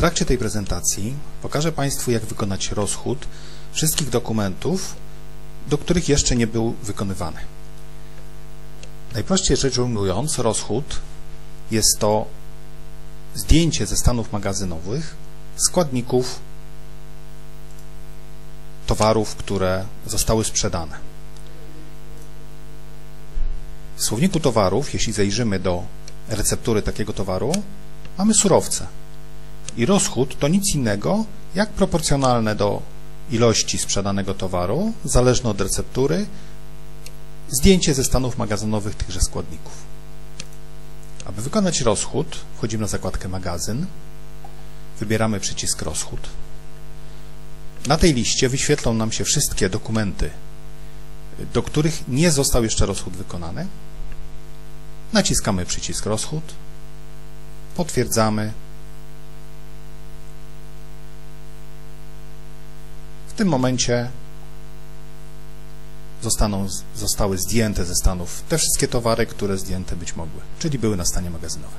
trakcie tej prezentacji pokażę Państwu, jak wykonać rozchód wszystkich dokumentów, do których jeszcze nie był wykonywany. Najprościej rzecz ujmując, rozchód jest to zdjęcie ze stanów magazynowych składników towarów, które zostały sprzedane. W słowniku towarów, jeśli zajrzymy do receptury takiego towaru, mamy surowce. I rozchód to nic innego jak proporcjonalne do ilości sprzedanego towaru, zależne od receptury, zdjęcie ze stanów magazynowych tychże składników. Aby wykonać rozchód, wchodzimy na zakładkę magazyn, wybieramy przycisk rozchód. Na tej liście wyświetlą nam się wszystkie dokumenty, do których nie został jeszcze rozchód wykonany. Naciskamy przycisk rozchód, potwierdzamy. Tym momencie zostaną, zostały zdjęte ze stanów te wszystkie towary, które zdjęte być mogły, czyli były na stanie magazynowym.